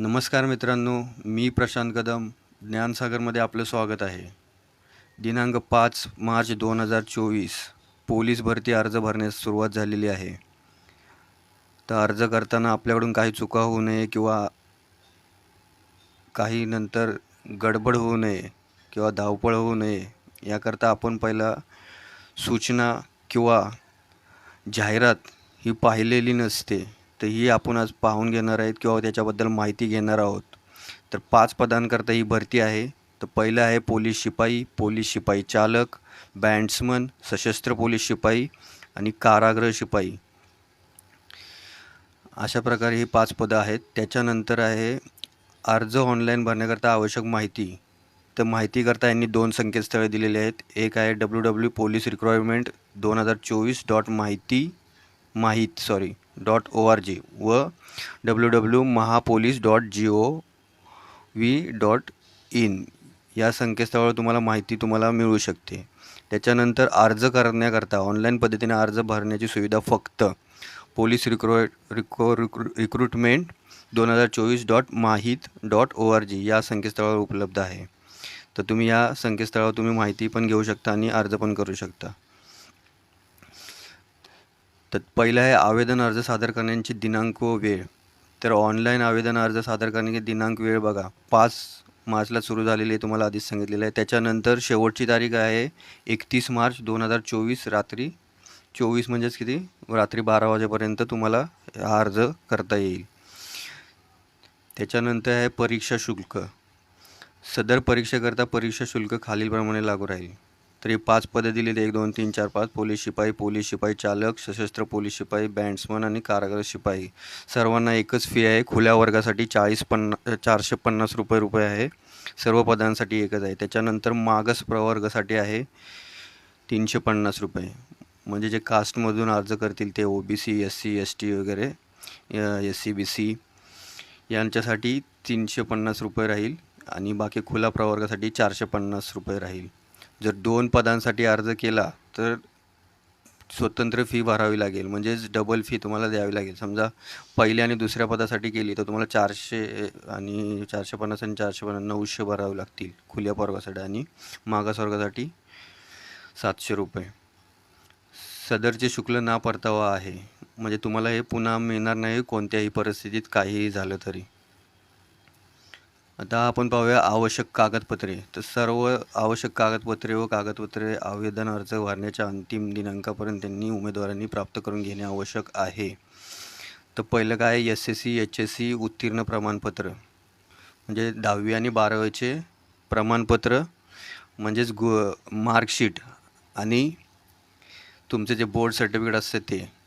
नमस्कार मित्रांनो मी प्रशांत कदम ज्ञानसागरमध्ये आपलं स्वागत आहे. दिनांक पाच मार्च दोन हजार चोवीस पोलीस भरती अर्ज भरण्यास सुरुवात झालेली आहे. तर अर्ज करताना आपल्याकडून काही चुका होऊ नये किंवा काही नंतर गडबड होऊ नये किंवा धावपळ होऊ नये याकरता आपण पहिला सूचना किंवा जाहिरात ही पाहिलेली नसते. तर ही आपण आज पाहून घेणार आहेत किंवा त्याच्याबद्दल माहिती घेणार आहोत. तर पाच पदांकरता ही भरती आहे. तर पहिलं आहे पोलीस शिपाई पोलीस शिपाई चालक बँड्समन सशस्त्र पोलीस शिपाई आणि कारागृह शिपाई. अशा प्रकारे ही पाच पदं आहेत. त्याच्यानंतर आहे अर्ज ऑनलाईन भरण्याकरता आवश्यक माहिती. तर माहितीकरता यांनी दोन संकेतस्थळे दिलेले आहेत. एक आहे डब्ल्यू डब्ल्यू पोलीस रिक्वायरमेंट दोन हजार चोवीस डॉट माहिती माहीत sorry dot O R G व W W Mahapolice dot G O V dot in या संकेतस्थळावर तुम्हाला माहिती तुम्हाला मिळू शकते. त्याच्यानंतर अर्ज करण्याकरता ऑनलाईन पद्धतीने अर्ज भरण्याची सुविधा फक्त पोलीस रिक्रो रिक्रो रिक्रुटमेंट दोन हजार चोवीस डॉट माहीत डॉट ओ आर जी या संकेतस्थळावर उपलब्ध आहे. तर तुम्ही या संकेतस्थळावर तुम्ही माहिती पण घेऊ शकता आणि अर्ज पण करू शकता. तर पहिलं आहे आवेदन अर्ज सादर करण्याची दिनांक व वेळ. तर ऑनलाईन आवेदन अर्ज सादर करण्याची दिनांक वेळ बघा. पाच मार्चला सुरू झालेली आहे तुम्हाला आधीच सांगितलेलं आहे. त्याच्यानंतर शेवटची तारीख आहे एकतीस मार्च दोन हजार चोवीस रात्री. चोवीस म्हणजेच किती? रात्री बारा वाजेपर्यंत तुम्हाला हा अर्ज करता येईल. त्याच्यानंतर आहे परीक्षा शुल्क. सदर परीक्षेकरता परीक्षा शुल्क खालीलप्रमाणे लागू राहील. तरी पाच पदं दिलेली एक दोन तीन चार पाच. पोलीस शिपाई पोलीस शिपाई चालक सशस्त्र पोलीस शिपाई बँड्समन आणि कारागृह शिपाई. सर्वांना एकच फी आहे. खुल्या वर्गासाठी चाळीस पन्ना चारशे पन्नास रुपये रुपये आहे. सर्व पदांसाठी एकच आहे. त्याच्यानंतर मागास प्रवर्गासाठी आहे तीनशे पन्नास रुपये. म्हणजे जे कास्टमधून अर्ज करतील ते O B C S C S T वगैरे एस सी बी सी यांच्यासाठी तीनशे पन्नास रुपये राहील आणि बाकी खुला प्रवर्गासाठी चारशे पन्नास रुपये राहील. जर दोन पदांसाठी अर्ज केला तर स्वतंत्र फी भरावी लागेल. म्हणजेच डबल फी तुम्हाला द्यावी लागेल. समजा पहिल्या आणि दुसऱ्या पदासाठी केली तर तुम्हाला चारशे आणि चारशे पन्नास आणि चारशे पन्नास नऊशे भरावे लागतील खुल्या वर्गासाठी आणि मागास वर्गासाठी सातशे रुपये. सदरचे शुक्ल ना परतावा आहे म्हणजे तुम्हाला हे पुन्हा मिळणार नाही कोणत्याही परिस्थितीत काहीही झालं तरी. आता आपण पाहूया आवश्यक कागदपत्रे. तर सर्व आवश्यक कागदपत्रे व कागदपत्रे आवेदन अर्ज भरण्याच्या अंतिम दिनांकापर्यंत त्यांनी उमेदवारांनी प्राप्त करून घेणे आवश्यक आहे. तर पहिलं काय? S S C H S C उत्तीर्ण प्रमाणपत्र. म्हणजे दहावी आणि बारावीचे प्रमाणपत्र म्हणजेच गु मार्कशीट आणि तुमचे जे बोर्ड सर्टिफिकेट असते ते.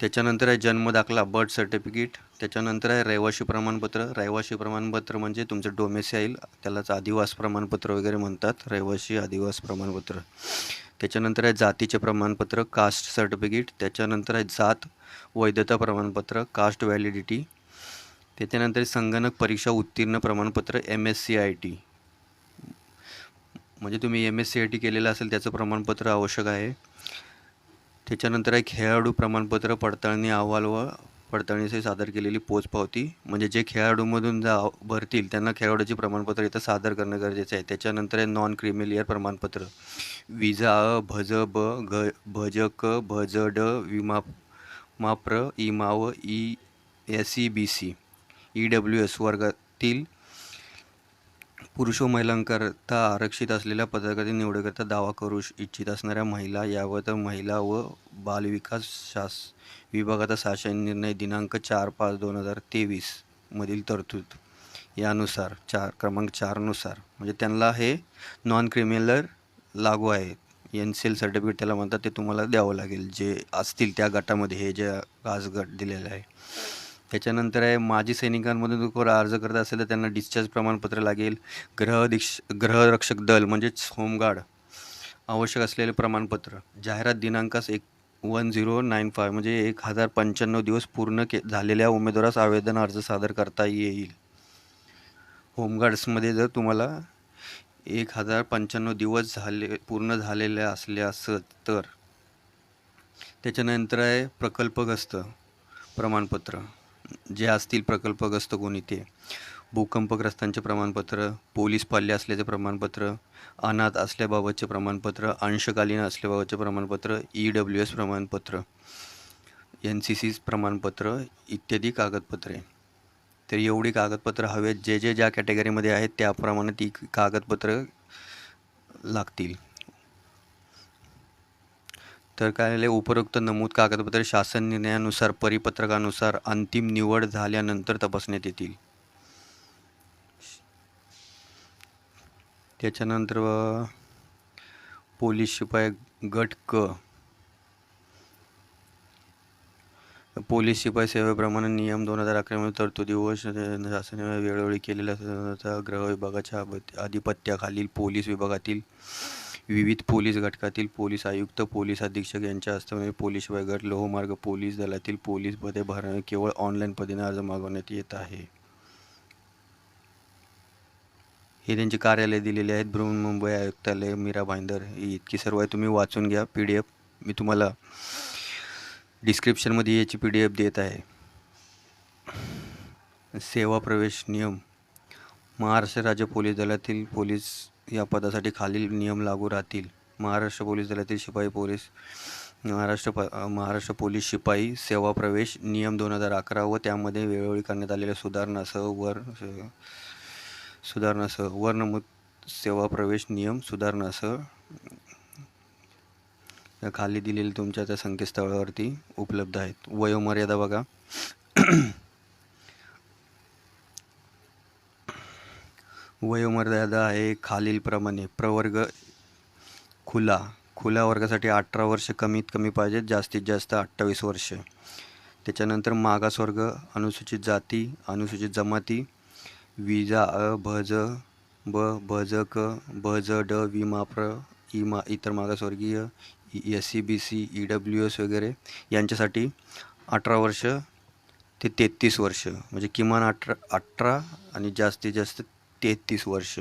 त्याच्यानंतर आहे जन्मदाखला बर्थ सर्टिफिकेट त्याच्यानंतर आहे रहिवाशी प्रमाणपत्र. रहिवाशी प्रमाणपत्र म्हणजे तुमचं डोमेसाईल त्यालाच आदिवास प्रमाणपत्र वगैरे म्हणतात रहिवाशी आदिवास प्रमाणपत्र. त्याच्यानंतर आहे जातीचे प्रमाणपत्र कास्ट सर्टिफिकेट त्याच्यानंतर आहे जात वैधता प्रमाणपत्र कास्ट व्हॅलिडिटी त्याच्यानंतर संगणक परीक्षा उत्तीर्ण प्रमाणपत्र M S C I T म्हणजे तुम्ही M S C I T केलेलं असेल त्याचं प्रमाणपत्र आवश्यक आहे. त्याच्यानंतर आहे खेळाडू प्रमाणपत्र पडताळणी अहवाल व पडताळणीसाठी सादर केलेली पोचपावती म्हणजे जे खेळाडूमधून जा भरतील त्यांना खेळाडूचे प्रमाणपत्र इथं सादर करणं गरजेचं आहे. त्याच्यानंतर आहे नॉन क्रिमिलियर प्रमाणपत्र. विजा अ भज ब घ भज क भज ड विमा माप्र इमाव E S E B C. E W S वर्गातील पुरुष व महिलांकरता आरक्षित असलेल्या पदासाठी निवडीकरता दावा करू इच्छित असणाऱ्या महिला यावर तर महिला व बालविकास शास विभागाचा शासन निर्णय दिनांक चार पाच दोन हजार तेवीसमधील तरतूद यानुसार चार क्रमांक चारनुसार म्हणजे त्यांना हे नॉन क्रिमिनल लागू आहे. एन सी एल सर्टिफिकेट त्याला म्हणतात ते तुम्हाला द्यावं लागेल. जे असतील त्या गटामध्ये हे जे आज गट दिलेलं आहे. त्याच्यानंतर आहे माजी सैनिकांमधून जर कोण अर्ज करत असेल तर त्यांना डिस्चार्ज प्रमाणपत्र लागेल. ग्रह दीक्ष ग्रहरक्षक दल म्हणजेच होमगार्ड आवश्यक असलेले प्रमाणपत्र. जाहिरात दिनांकास एक वन झिरो नाईन फाय म्हणजे एक हजार पंच्याण्णव दिवस पूर्ण के झालेल्या उमेदवारास आवेदन अर्ज सादर करता येईल. होमगार्ड्समध्ये जर तुम्हाला एक हजार पंच्याण्णव दिवस झाले पूर्ण झालेले असले असत तर. त्याच्यानंतर आहे प्रकल्पग्रस्त प्रमाणपत्र. जे असतील प्रकल्पग्रस्त कोणी ते. भूकंपग्रस्तांचे प्रमाणपत्र पोलीस पाल्य असल्याचे प्रमाणपत्र अनाथ असल्याबाबतचे प्रमाणपत्र अंशकालीन असल्याबाबतचे प्रमाणपत्र ई डब्ल्यू एस प्रमाणपत्र एन सी सी प्रमाणपत्र इत्यादी कागदपत्रे. तर एवढी कागदपत्र हवेत जे जे ज्या कॅटेगरीमध्ये आहेत त्याप्रमाणे ती कागदपत्र लागतील. तर कार्यालय उपरोक्त नमूद कागदपत्रे शासन निर्णयानुसार परिपत्रकानुसार अंतिम निवड झाल्यानंतर तपासण्यात येतील. त्याच्यानंतर पोलीस शिपाई गट क. पोलीस शिपाई सेवेप्रमाणे नियम दोन हजार अकरामध्ये तरतुदी व शासनाने वेळोवेळी केलेल्या ग्रह गृह विभागाच्या आधिपत्याखालील पोलीस विभागातील विविध पोलीस घटकातील पोलीस आयुक्त पोलीस अधीक्षक यांच्या हस्ते म्हणजे पोलीस शिपाई गट लोहमार्ग पोलीस दलातील पोलीस पदे भरणे केवळ ऑनलाईन पद्धतीने अर्ज मागवण्यात येत आहे. हे त्यांचे कार्यालय दिलेले आहेत. बृहन्मुंबई आयुक्तालय मीरा भाईंदर. ही इतकी सर्व आहे. तुम्ही वाचून घ्या पी डी एफ. मी तुम्हाला डिस्क्रिप्शनमध्ये याची पी डी एफ देत आहे. सेवा प्रवेश नियम. महाराष्ट्र राज्य पोलीस दलातील पोलीस या पदासाठी खालील नियम लागू राहतील. महाराष्ट्र पोलीस दलातील शिपाई पोलीस महाराष्ट्र प महाराष्ट्र पोलीस शिपाई सेवा प्रवेश नियम दोन हजार अकरा व त्यामध्ये वेळोवेळी करण्यात आलेल्या सुधारणासह वर सुधारणासह वर नमूद सेवा प्रवेश नियम सुधारणासह या खाली दिलेले तुमच्या त्या संकेतस्थळावरती उपलब्ध आहेत. वयोमर्यादा बघा. वयोमर्यादा आहे खालीलप्रमाणे. प्रवर्ग खुला. खुल्या वर्गासाठी अठरा वर्ष कमीत कमी पाहिजेत जास्तीत जास्त अठ्ठावीस वर्ष. त्याच्यानंतर मागासवर्ग अनुसूचित जाती अनुसूचित जमाती विजा अ भ ज ब भ ज क भ ज ड विमा प्र इमा इतर मागासवर्गीय S C B C E W S वगैरे यांच्यासाठी अठरा वर्ष ते तेहतीस वर्ष. म्हणजे किमान अठरा अठरा आणि जास्तीत जास्त तेहतीस वर्ष.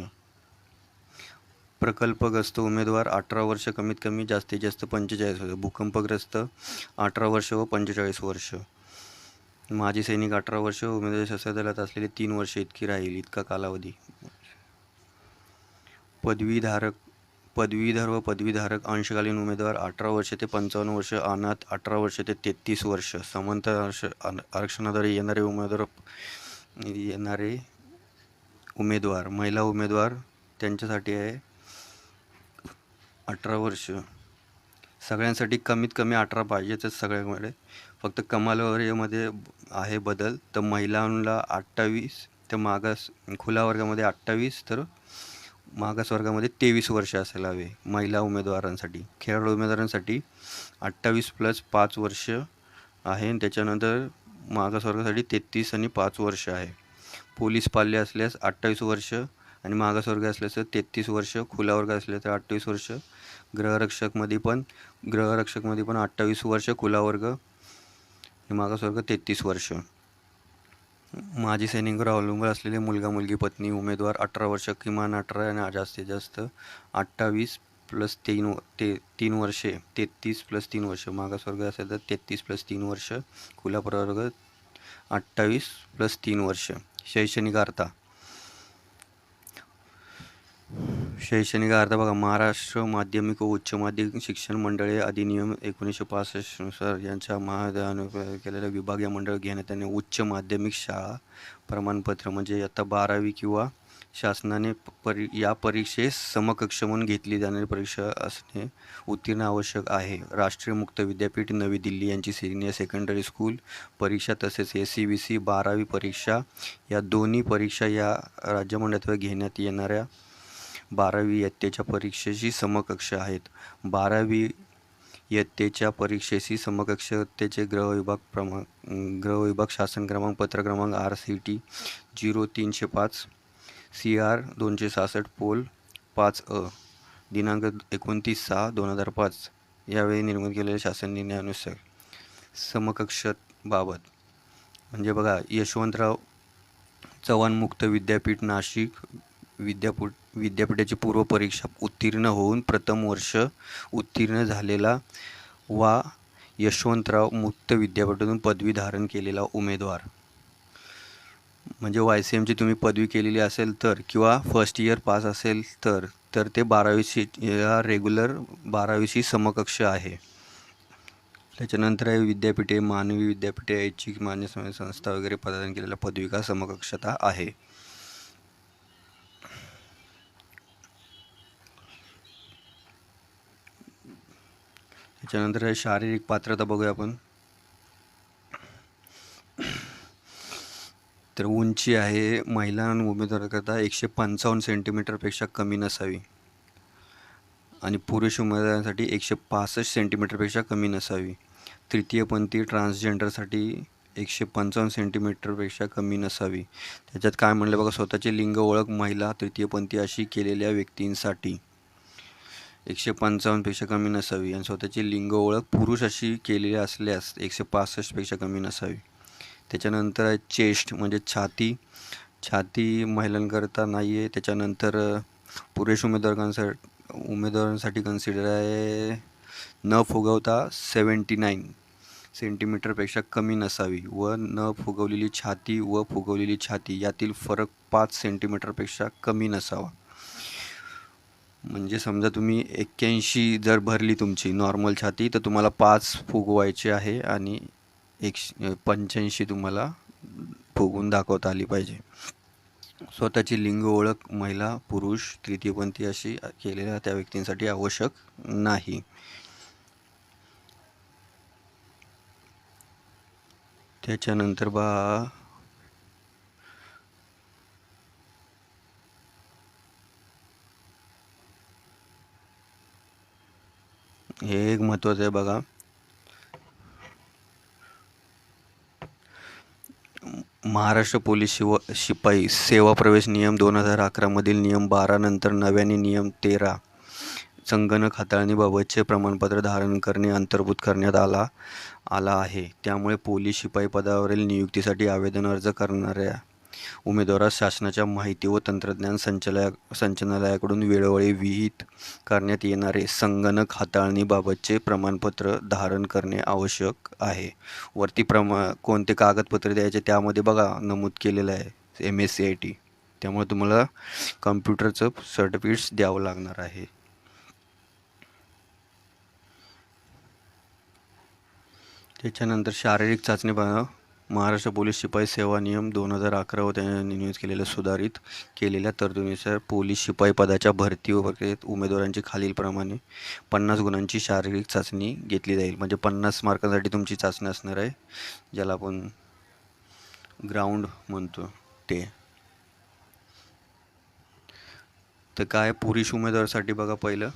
प्रकल्पग्रस्त उमेदवार अठरा वर्ष कमीत कमी जास्तीत जास्त पंचेचाळीस वर्ष. भूकंपग्रस्त अठरा वर्ष व पंचेचाळीस वर्ष. माजी सैनिक अठरा वर्ष उमेदवारी शस्त्र दलात असलेले तीन वर्ष इतकी राहील इतका कालावधी. पदवीधारक पदवीधर व पदवीधारक अंशकालीन उमेदवार अठरा वर्ष ते पंचावन्न वर्ष अनाथ अठरा वर्ष ते तेहतीस वर्ष. समांतर आरक्षणाद्वारे येणारे उमेदवार येणारे उमेदवार महिला उमेदवार त्यांच्यासाठी आहे अठरा वर्ष. सगळ्यांसाठी कमीत कमी अठरा पाहिजेच सगळ्यांकडे. फक्त कमाल वयामध्ये आहे बदल. तर महिलांना अठ्ठावीस तर मागास खुल्या वर्गामध्ये अठ्ठावीस तर मागास वर्गामध्ये तेवीस वर्ष असायला हवे महिला उमेदवारांसाठी. खेळाडू उमेदवारांसाठी अठ्ठावीस प्लस पाच वर्ष आहे. त्याच्यानंतर मागास वर्गासाठी तेहतीस आणि पाच वर्ष आहे. पोलीस पाल्य असल्यास अठ्ठावीस वर्ष आणि मागासवर्ग असल्यास तेहतीस वर्ष खुला वर्ग असले तर अठ्ठावीस वर्ष ग्रहरक्षकमध्ये पण ग्रहरक्षकमध्ये पण अठ्ठावीस वर्ष खुला वर्ग आणि मागासवर्ग तेहतीस वर्ष. माजी सैनिकवर अवलंबून असलेले मुलगा मुलगी पत्नी उमेदवार अठरा वर्ष किमान अठरा आणि जास्तीत जास्त अठ्ठावीस प्लस तीन व- ते तीन वर्षे तेहतीस प्लस तीन वर्ष मागासवर्ग असेल तर तेहतीस प्लस तीन वर्ष खुला प्रवर्ग अठ्ठावीस प्लस तीन वर्ष. शैक्षणिक अर्था शैक्षणिक अर्थ बघा महाराष्ट्र माध्यमिक व उच्च माध्यमिक शिक्षण मंडळे अधिनियम एकोणीसशे पासष्टनुसार यांच्या महादान केलेल्या विभागीय मंडळ घेण्यात आणि उच्च माध्यमिक शाळा प्रमाणपत्र. म्हणजे आता बारावी किंवा शासनाने प- परी या परीक्षेस समकक्ष म्हणून घेतली जाणारी परीक्षा असणे उत्तीर्ण आवश्यक आहे. राष्ट्रीय मुक्त विद्यापीठ नवी दिल्ली यांची सिनियर सेकंडरी स्कूल परीक्षा तसेच एस सी बी सी बारावी परीक्षा या दोन्ही परीक्षा या राज्यमंडळात घेण्यात येणाऱ्या बारावी इयत्तेच्या परीक्षेशी समकक्ष आहेत. बारावी इयत्तेच्या परीक्षेशी समकक्षतेचे ग्रहविभाग विभाग प्रमा ग्रहविभाग विभाग शासन क्रमांक पत्र क्रमांक आर सी टी झिरो तीनशे पाच सी आर दोनशे सहासष्ट पोल पाच अ दिनांक एकोणतीस सहा दोन हजार पाच यावेळी निर्मित केलेल्या शासन निर्णयानुसार समकक्षबाबत म्हणजे बघा यशवंतराव चव्हाण मुक्त विद्यापीठ नाशिक विद्यापीठ विद्यापीठाची पूर्व परीक्षा उत्तीर्ण होऊन प्रथम वर्ष उत्तीर्ण झालेला वा यशवंतराव मुक्त विद्यापीठातून पदवी धारण केलेला उमेदवार. म्हणजे वाय सी एमची तुम्ही पदवी केलेली असेल तर किंवा फर्स्ट इयर पास असेल तर तर ते बारावीशी या रेग्युलर बारावीशी समकक्ष आहे. त्याच्यानंतर आहे विद्यापीठे मानवी विद्यापीठे ऐच्छिक मान्य संस्था वगैरे प्रदान केलेल्या पदविका समकक्षता आहे. त्याच्यानंतर शारीरिक पात्रता बघूया आपण. तर उंची आहे महिला आणि उमेदवाराकरता एकशे पंचावन्न सेंटीमीटरपेक्षा कमी नसावी. आणि पुरुष उमेदवारांसाठी एकशे पासष्ट सेंटीमीटरपेक्षा कमी नसावी. तृतीयपंथी ट्रान्सजेंडरसाठी एकशे पंचावन्न सेंटीमीटरपेक्षा कमी नसावी. त्याच्यात काय म्हणलं बघा स्वतःची लिंग ओळख महिला तृतीयपंथी अशी केलेल्या व्यक्तींसाठी एकशे पंचावन्नपेक्षा कमी नसावी. आणि स्वतःची लिंग ओळख पुरुष अशी केलेली असल्यास एकशे पासष्टपेक्षा कमी नसावी. त्याच्यानंतर आहे चेस्ट म्हणजे छाती. छाती महिलांकरता नाही आहे त्याच्यानंतर अ, पुरुष उमेदवारांसाठी उमेदवारांसाठी कन्सिडर आहे न फुगवता सेवन्टी नाईन सेंटीमीटरपेक्षा कमी नसावी व न फुगवलेली छाती व फुगवलेली छाती यातील फरक पाच सेंटीमीटरपेक्षा कमी नसावा. म्हणजे समजा तुम्ही एक्क्याऐंशी जर भरली तुमची नॉर्मल छाती तर तुम्हाला पाच फुगवायचे आहे आणि एकशे पंच्याऐंशी तुम्हाला फुगून दाखवता आली पाहिजे. स्वतःची लिंग ओळख महिला पुरुष तृतीयपंथी अशी केलेल्या त्या व्यक्तींसाठी आवश्यक नाही. त्याच्यानंतर बा हे एक महत्त्वाचं आहे बघा. महाराष्ट्र पोलीस शिव शिपाई सेवा प्रवेश नियम दोन हजार अकरामधील नियम बारानंतर नव्याने नियम तेरा संगणक हाताळणीबाबतचे प्रमाणपत्र धारण करणे अंतर्भूत करण्यात आला आला आहे. त्यामुळे पोलीस शिपाई पदावरील नियुक्तीसाठी आवेदन अर्ज करणाऱ्या उमेदवारास शासनाच्या माहिती व तंत्रज्ञान संचालया संचालनालयाकडून वेळोवेळी विहित करण्यात येणारे संगणक हाताळणीबाबतचे प्रमाणपत्र धारण करणे आवश्यक आहे. वरती प्रमा कोणते कागदपत्रे द्यायचे त्यामध्ये बघा नमूद केलेलं आहे M S C I T त्यामुळे तुम्हाला कम्प्युटरचं सर्टिफिकेट्स द्यावं लागणार आहे. त्याच्यानंतर शारीरिक चाचणी बघा. महाराष्ट्र पोलीस शिपाई सेवा नियम दोन हजार अकरा व त्यांनी नियोज केलेल्या सुधारित केलेल्या तरतुदीनुसार पोलीस शिपाई पदाच्या भरती व प्रक्रियेत उमेदवारांची खालीलप्रमाणे पन्नास गुणांची शारीरिक चाचणी घेतली जाईल. म्हणजे पन्नास मार्कांसाठी तुमची चाचणी असणार आहे ज्याला आपण ग्राउंड म्हणतो ते. तर काय पुरुष उमेदवारासाठी बघा पहिलं.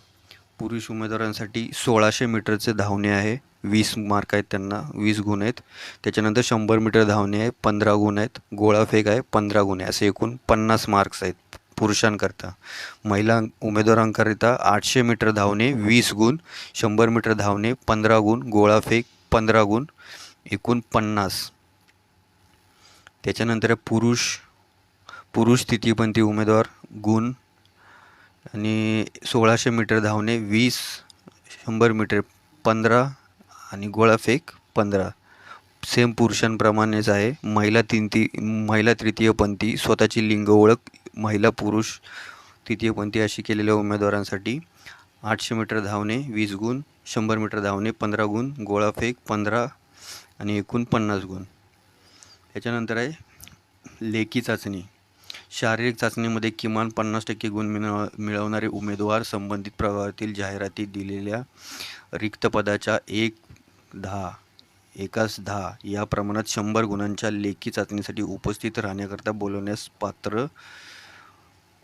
पुरुष उमेदवारांसाठी सोळाशे मीटरचे धावणे आहे. वीस मार्क आहेत त्यांना वीस गुण आहेत. त्याच्यानंतर शंभर मीटर धावणे आहे पंधरा गुण आहेत. गोळाफेक आहे पंधरा गुण आहे. असे एकूण पन्नास मार्क्स आहेत पुरुषांकरता. महिला उमेदवारांकरिता आठशे मीटर धावणे वीस गुण. शंभर मीटर धावणे पंधरा गुण. गोळाफेक पंधरा गुण. एकूण पन्नास. त्याच्यानंतर पुरुष पुरुष स्थितीपंथी उमेदवार गुण. आणि सोळाशे मीटर धावणे वीस शंभर मीटर पंधरा आणि गोळाफेक पंधरा. सेम पुरुषांप्रमाणेच आहे. महिला तीन ती महिला तृतीयपंथी स्वतःची लिंग ओळख महिला पुरुष तृतीयपंथी अशी केलेल्या उमेदवारांसाठी आठशे मीटर धावणे वीस गुण शंभर मीटर धावणे पंधरा गुण गोळाफेक पंधरा आणि एकूण पन्नास गुण. त्याच्यानंतर आहे लेखी चाचणी. शारीरिक चाचणीमध्ये किमान पन्नास टक्के गुण मिळव मिळवणारे उमेदवार संबंधित प्रभागातील जाहिराती दिलेल्या रिक्त पदाच्या एक दहा एकास दहा या प्रमाणात शंभर गुणांच्या लेखी चाचणीसाठी उपस्थित राहण्याकरता बोलवण्यास पात्र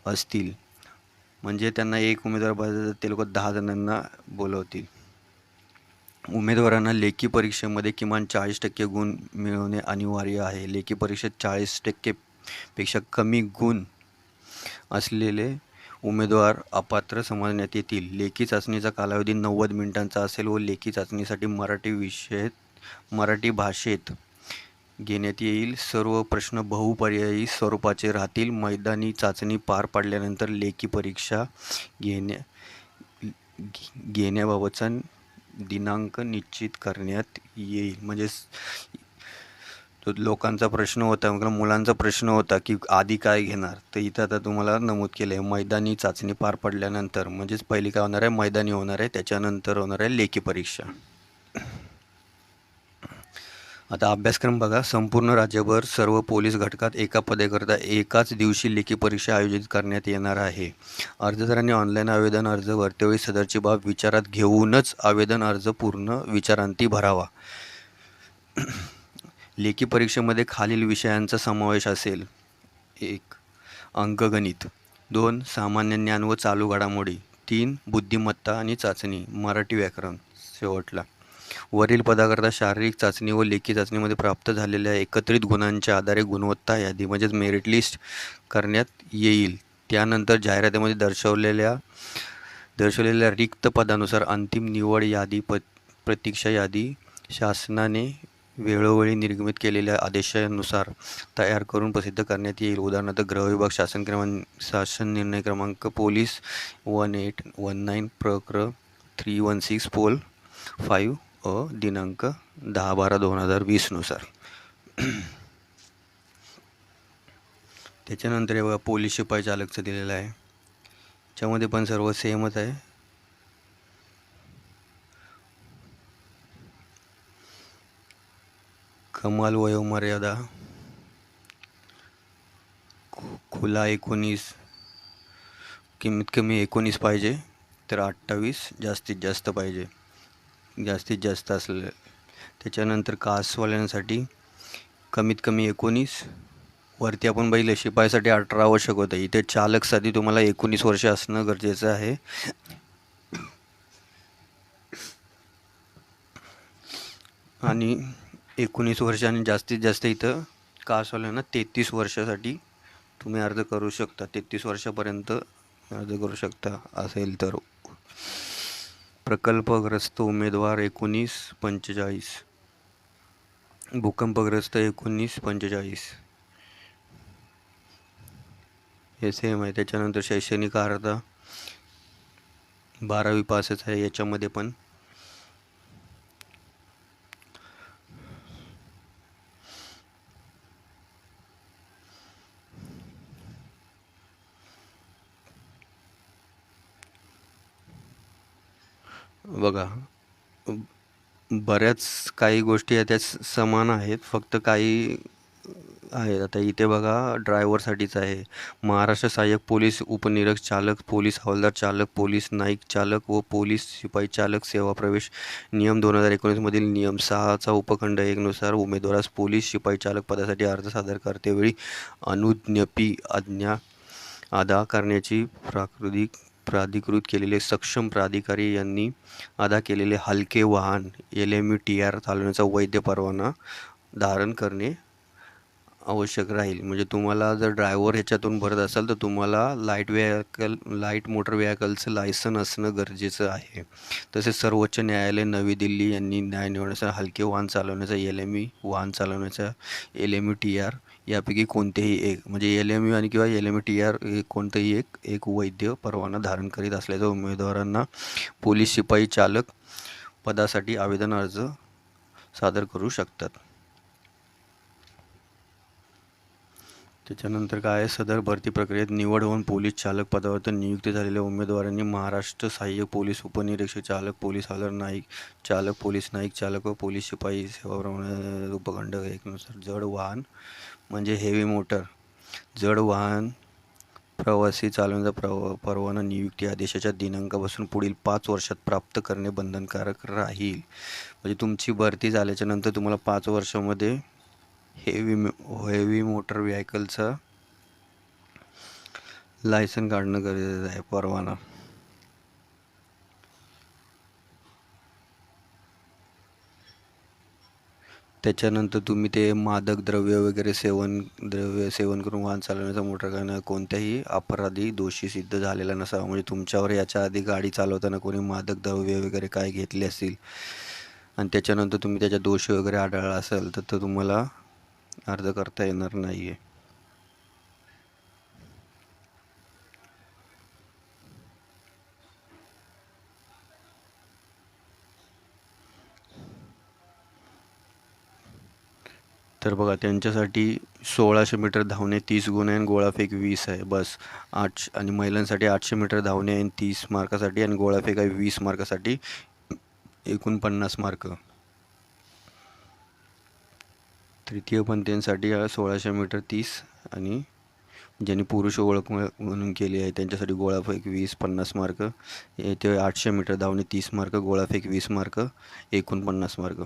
असतील. म्हणजे त्यांना एक उमेदवार पाहिजे ते लोक दहा जणांना बोलवतील. उमेदवारांना लेखी परीक्षेमध्ये किमान चाळीस टक्के गुण मिळवणे अनिवार्य आहे. लेखी परीक्षेत चाळीस टक्के पेक्षा कमी गुण असलेले उमेदवार अपात्र समजण्यात येतील. लेखी चाचणीचा कालावधी नव्वद मिनिटांचा असेल व लेखी चाचणीसाठी मराठी विषयात मराठी भाषेत घेण्यात येईल. सर्व प्रश्न बहुपर्यायी स्वरूपाचे राहतील. मैदानी चाचणी पार पाडल्यानंतर लेखी परीक्षा घेण्या घे- घेण्याबाबतचा दिनांक निश्चित करण्यात येईल. म्हणजे तो लोकांचा प्रश्न होता मतलब मुलांचा प्रश्न होता की आधी काय घेणार? तर इथं आता तुम्हाला नमूद केलं आहे मैदानी चाचणी पार पडल्यानंतर म्हणजेच पहिली काय होणार आहे? मैदानी होणार आहे त्याच्यानंतर होणार आहे लेखी परीक्षा. आता अभ्यासक्रम बघा संपूर्ण राज्यभर सर्व पोलीस घटकात एका पदेकरता एकाच दिवशी लेखी परीक्षा आयोजित करण्यात येणार आहे. अर्जदारांनी ऑनलाईन आवेदन अर्ज भरतेवेळी सदरची बाब विचारात घेऊनच आवेदन अर्ज पूर्ण विचारांती भरावा. लेखी परीक्षेमध्ये खालील विषयांचा समावेश असेल. एक अंकगणित. दोन सामान्य ज्ञान व चालू घडामोडी. तीन बुद्धिमत्ता आणि चाचणी मराठी व्याकरण. शेवटला. वरील पदाकरता शारीरिक चाचणी व लेखी चाचणीमध्ये प्राप्त झालेल्या एकत्रित गुणांच्या आधारे गुणवत्ता यादी म्हणजेच मेरिट लिस्ट करण्यात येईल. त्यानंतर जाहिरातीमध्ये दर्शवलेल्या दर्शवलेल्या रिक्त पदानुसार अंतिम निवड यादी प प्रतीक्षा यादी शासनाने वेळोवेळी निर्गमित केलेल्या आदेशानुसार तयार करून प्रसिद्ध करण्यात येईल. उदाहरणार्थ गृहविभाग शासन क्रमांक शासन निर्णय क्रमांक police one eight one nine प्रक्र. Three one six पोल फाईव्ह अ दिनांक दहा बारा दोन हजार वीसनुसार. त्याच्यानंतर हे बघा पोलीस शिपाई चालकचं दिलेलं आहे. त्याच्यामध्ये पण सर्व सेमच आहे. कमाल वयोमर्यादा. खु- खुला एकोणीस कमीत कमी एकोणीस पाहिजे तर अठ्ठावीस जास्तीत जास्त पाहिजे. जास्तीत जास्त असले. त्याच्यानंतर कासवाल्यांसाठी कमीत कमी एकोणीस वरती आपण बघितलं शिपायसाठी अठरा आवश्यक होतं. इथे चालकसाठी तुम्हाला एकोणीस वर्ष असणं गरजेचं आहे. आणि एकोणीस वर्ष आणि जास्तीत जास्त इथं कासवाल्यांना तेहतीस वर्षासाठी तुम्ही अर्ज करू शकता. तेहतीस वर्षापर्यंत अर्ज करू शकता असेल तर. प्रकल्पग्रस्त उमेदवार एकोणीस पंचेचाळीस. भूकंपग्रस्त एकोणीस पंचेचाळीस. हे सेम आहे. त्याच्यानंतर शैक्षणिक अर्धा बारावी पासच आहे याच्यामध्ये पण. बघा बऱ्याच काही गोष्टी आहेत त्या समान आहेत फक्त काही आहेत. आता इथे बघा ड्रायव्हरसाठीच आहे. महाराष्ट्र सहाय्यक पोलीस उपनिरीक्षक चालक पोलीस हवालदार चालक पोलीस नाईक चालक व पोलीस शिपाई चालक सेवा प्रवेश नियम दोन हजार एकोणीसमधील नियम सहाचा उपखंड एकनुसार उमेदवारास पोलीस शिपाई चालक पदासाठी अर्ज सादर करतेवेळी अनुज्ञपी आज्ञा अदा करण्याची प्राकृतिक प्राधिकृत केलेले सक्षम प्राधिकारी यांनी अदा केलेले हलके वाहन एल एम टी आर चालवण्याचा वैध परवाना धारण करणे आवश्यक राहील. म्हणजे तुम्हाला जर ड्रायव्हर ह्याच्यातून भरत असाल तर तुम्हाला लाइट व्हेकल लाइट मोटर व्हेकलचं लायसन असणं गरजेचं आहे. तसेच सर्वोच्च न्यायालय नवी दिल्ली यांनी न्याय निवडण्याचा हलके वाहन चालवण्याचा एल एम ई वाहन चालवण्याचा L M E T R यापैकी कोणतेही एक म्हणजे एल एम यू आणि किंवा L M E T R कोणतंही एक एक वैद्य परवाना धारण करीत असल्याच्या उमेदवारांना पोलीस शिपाई चालक पदासाठी आवेदन अर्ज सादर करू शकतात. त्याच्यानंतर काय आहे? सदर भरती प्रक्रियेत निवड होऊन पोलीस चालक पदावर नियुक्ती झालेल्या उमेदवारांनी महाराष्ट्र सहाय्यक पोलीस उपनिरीक्षक चालक पोलीस हवालदार नाईक चालक पोलीस नाईक चालक व पोलीस शिपाई सेवाप्रमाणे उपखंड एकनुसार जड वाहन म्हणजे हेवी मोटर जड वाहन प्रवासी चालवण्याचा प्रव परवाना नियुक्ती आदेशाच्या दिनांकापासून पुढील पाच वर्षात प्राप्त करणे बंधनकारक राहील. म्हणजे तुमची भरती झाल्याच्यानंतर तुम्हाला पाच वर्षामध्ये हेवी हेवी मोटर व्हेकलचं लायसन काढणं गरजेचं आहे परवाना. त्याच्यानंतर तुम्ही ते मादक द्रव्य वगैरे सेवन द्रव्य सेवन करून वाहन चालवण्याचा मोटर कारण कोणत्याही अपराधी दोषी सिद्ध झालेला नसावा. म्हणजे तुमच्यावर याच्या आधी गाडी चालवताना कोणी मादक द्रव्य वगैरे काय घेतले असतील? आणि त्याच्यानंतर तुम्ही त्याच्या दोषी वगैरे आढळला असेल तर तो तुम्हाला अर्ज करता येणार नाही आहे तर बघा त्यांच्यासाठी सोळाशे मीटर धावणे तीस गुण आहे आणि गोळाफेक वीस आहे. बस आठ आणि महिलांसाठी आठशे मीटर धावणे आहे तीस मार्कासाठी आणि गोळाफेक आहे वीस मार्कासाठी एकूण पन्नास मार्क. तृतीय पंथीयांसाठी सोळाशे मीटर तीस आणि ज्यांनी पुरुष ओळख म्हणून केली आहे त्यांच्यासाठी गोळाफेक वीस पन्नास मार्क. ते आठशे मीटर धावणे तीस मार्क गोळाफेक वीस मार्क एकूण पन्नास मार्क.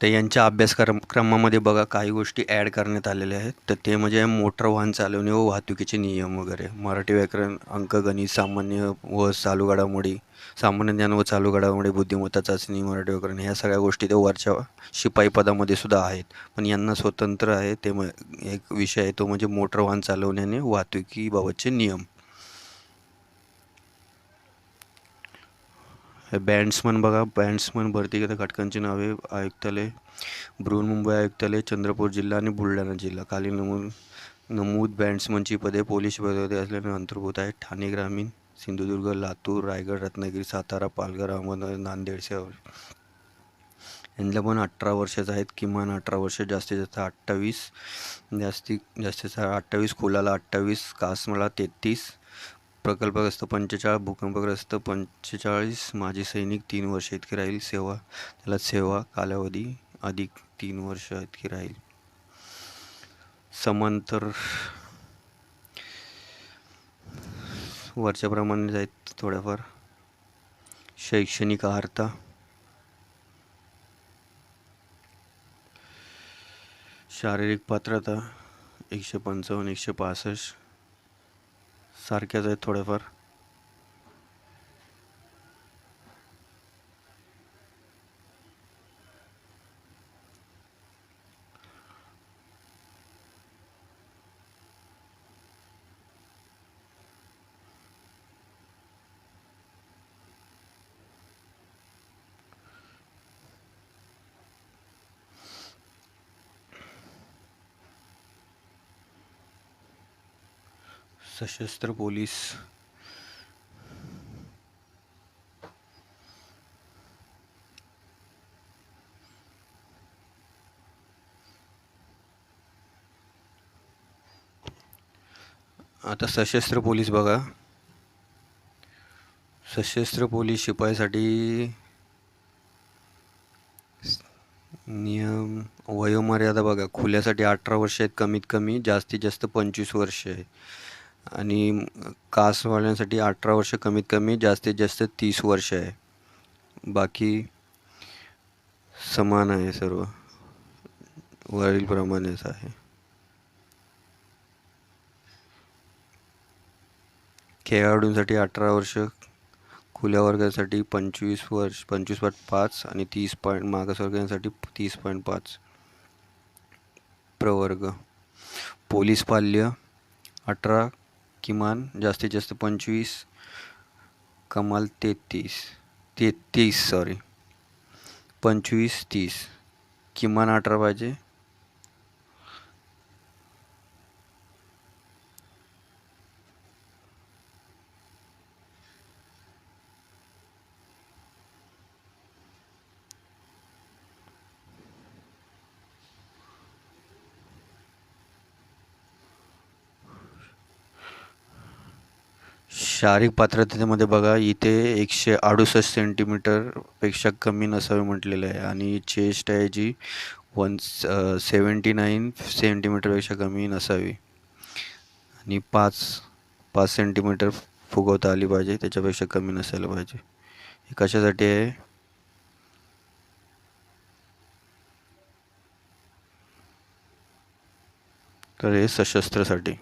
तर यांच्या अभ्यासक्रम क्रमामध्ये बघा काही गोष्टी ॲड करण्यात आलेल्या आहेत. तर ते म्हणजे मोटर वाहन चालवणे व वाहतुकीचे नियम वगैरे. मराठी व्याकरण अंकगणित सामान्य व चालू घडामोडी सामान्य ज्ञान व चालू घडामोडी बुद्धिमत्ता चाचणी मराठी व्याकरण ह्या सगळ्या गोष्टी त्या वरच्या शिपाई पदामध्ये सुद्धा आहेत. पण यांना स्वतंत्र आहे ते म एक विषय आहे तो म्हणजे मोटर वाहन चालवण्याने वाहतुकीबाबतचे नियम. हे बघा बँड्समन भरती घेता घटकांची नावे आयुक्तालय बृहन्मुंबई आयुक्तालय चंद्रपूर जिल्हा आणि बुलढाणा जिल्हा. खाली नमूद नमूद बँड्समनची पदे पोलीस पदे असल्याने अंतर्भूत आहेत. ठाणे ग्रामीण सिंधुदुर्ग लातूर रायगड रत्नागिरी सातारा पालघर अहमदनगर नांदेड शहर यांना पण अठरा वर्षाचं आहेत. किमान अठरा वर्ष जास्तीत जास्त अठ्ठावीस जास्तीत जास्तीत अठ्ठावीस खोलाला अठ्ठावीस कासमला तेहतीस प्रकल्पग्रस्त पंचेचाळीस भूकंपग्रस्त पंचेचाळीस माजी सैनिक तीन वर्ष इतकी राहील सेवा त्याला सेवा कालावधी अधिक तीन वर्ष इतकी राहील. समांतर वरच्याप्रमाणे आहेत थोड्याफार. शैक्षणिक आहारता शारीरिक पात्रता एकशे पंचावन्न एकशे पासष्ट. सारख्याच आहेत थोड्याफार. सशस्त्र पोलीस. आता सशस्त्र पोलीस बघा. सशस्त्र पोलीस शिपाईसाठी नियम वयोमर्यादा बघा. खुल्यासाठी अठरा वर्ष आहेत कमीत कमी. जास्तीत जास्त पंचवीस वर्ष आहे. आणि कासवाल्यांसाठी अठरा वर्ष कमीत कमी जास्तीत जास्त तीस वर्ष आहे. बाकी समान आहे सर्व. वरीलप्रमाणेच आहे. खेळाडूंसाठी अठरा वर्ष खुल्या वर्गासाठी पंचवीस वर्ष पंचवीस पॉईंट पाच आणि तीस पॉईंट मागासवर्गीयांसाठी तीस पॉईंट पाच प्रवर्ग. पोलीस पाल्य अठरा किमान जास्तीत जास्त पंचवीस कमाल तेहतीस तेहतीस सॉरी पंचवीस तीस. किमान अठरा पाहिजे. शारीरिक पात्रतेमध्ये बघा इथे एकशे अडुसष्ट सेंटीमीटरपेक्षा कमी नसावे म्हटलेलं आहे. आणि चेस्ट आहे जी वन सेवन्टी नाईन सेंटीमीटरपेक्षा कमी नसावी. आणि पाच पाच सेंटीमीटर फुगवता आली पाहिजे त्याच्यापेक्षा कमी नसायला पाहिजे. हे कशासाठी आहे? तर हे सशस्त्रसाठी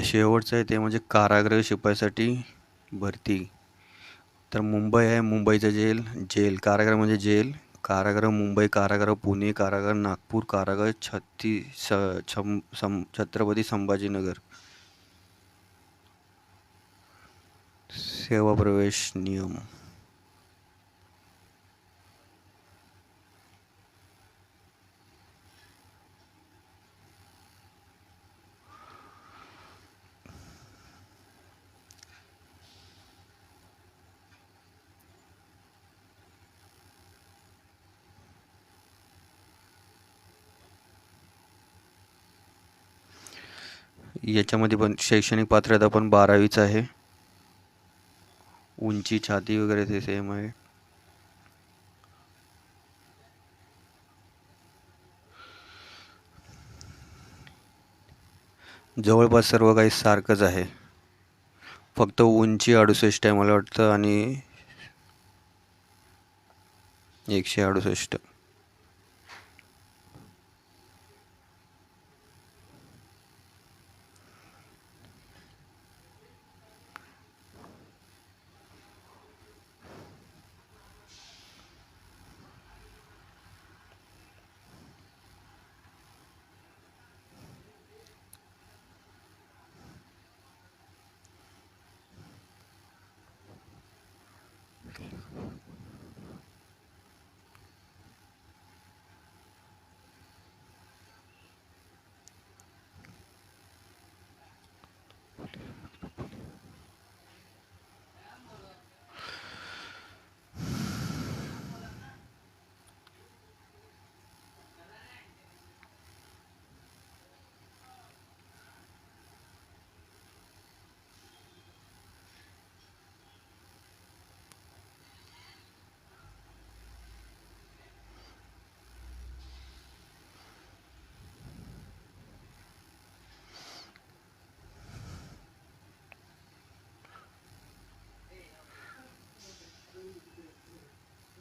आता शेवटचं आहे ते म्हणजे कारागृह शिपाईसाठी भरती. तर मुंबई आहे मुंबईचं जेल जेल. कारागृह म्हणजे जेल. कारागृह मुंबई कारागृह पुणे कारागृह नागपूर कारागृह छत्ती स छम सं छत्रपती संभाजीनगर. सेवा प्रवेश नियम. याच्यामध्ये पण शैक्षणिक पात्रता पण बारावीच आहे. उंची छाती वगैरे ते सेम आहे. जवळपास सर्व काही सारखंच आहे. फक्त उंची अडुसष्ट आहे मला वाटतं आणि एकशे अडुसष्ट.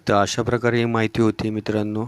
तर अशा प्रकारे ही माहिती होती मित्रांनो.